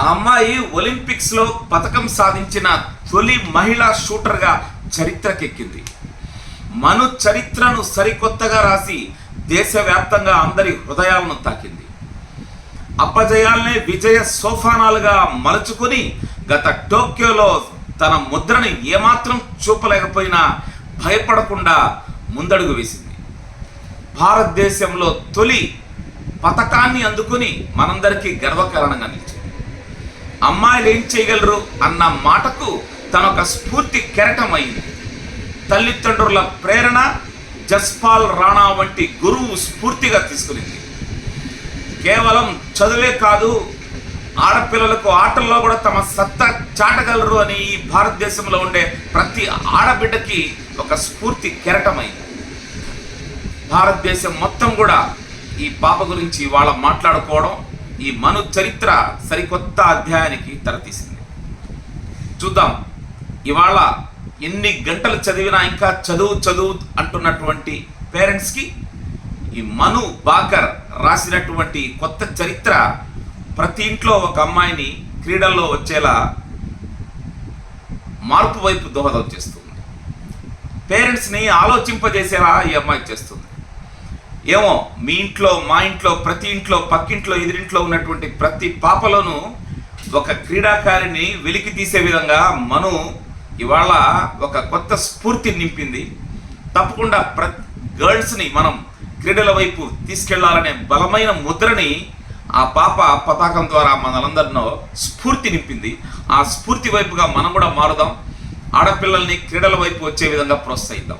ఆ అమ్మాయి ఒలింపిక్స్లో పథకం సాధించిన తొలి మహిళా షూటర్గా చరిత్రకెక్కింది. మను చరిత్రను సరికొత్తగా రాసి దేశవ్యాప్తంగా అందరి హృదయాలను తాకింది. అప్పజయాల్నే విజయ సోఫానాలుగా మలుచుకొని గత టోక్యోలో తన ముద్రని ఏమాత్రం చూపలేకపోయినా భయపడకుండా ముందడుగు వేసింది. భారతదేశంలో తొలి పథకాన్ని అందుకుని మనందరికీ గర్వకారణంగా నిలిచింది అమ్మాయిలు ఏం చేయగలరు అన్న మాటకు తన ఒక స్ఫూర్తి కెరటమైంది. తల్లిదండ్రుల ప్రేరణ జస్పాల్ రాణా వంటి గురువు స్ఫూర్తిగా తీసుకునింది. కేవలం చదువే కాదు ఆడపిల్లలకు ఆటల్లో కూడా తమ సత్తా చాటగలరు అని ఈ భారతదేశంలో ఉండే ప్రతి ఆడబిడ్డకి ఒక స్ఫూర్తి కెరటమైంది. భారతదేశం మొత్తం కూడా ఈ పాప గురించి వాళ్ళ మాట్లాడుకోవడం ఈ మను చరిత్ర సరికొత్త అధ్యాయానికి తెరతీసింది చూద్దాం. ఇవాళ ఎన్ని గంటలు చదివినా ఇంకా చదువు చదువు అంటున్నటువంటి పేరెంట్స్కి ఈ మను బాకర్ రాసినటువంటి కొత్త చరిత్ర ప్రతి ఇంట్లో ఒక అమ్మాయిని క్రీడల్లో వచ్చేలా మార్పు వైపు దోహదం చేస్తుంది. పేరెంట్స్ని ఆలోచింపజేసేలా ఈ అమ్మాయి చేస్తుంది. ఏమో మీ ఇంట్లో మా ఇంట్లో ప్రతి ఇంట్లో పక్కింట్లో ఎదురింట్లో ఉన్నటువంటి ప్రతి పాపలోనూ ఒక క్రీడాకారిని వెలికి తీసే విధంగా మను ఇవాళ ఒక కొత్త స్ఫూర్తి నింపింది. తప్పకుండా ప్ర గర్ల్స్ని మనం క్రీడల వైపు తీసుకెళ్ళాలనే బలమైన ముద్రని ఆ పాప పతాకం ద్వారా మనలందరినో స్ఫూర్తి నింపింది. ఆ స్ఫూర్తి వైపుగా మనం కూడా మారుదాం. ఆడపిల్లల్ని క్రీడల వైపు వచ్చే విధంగా ప్రోత్సహిద్దాం.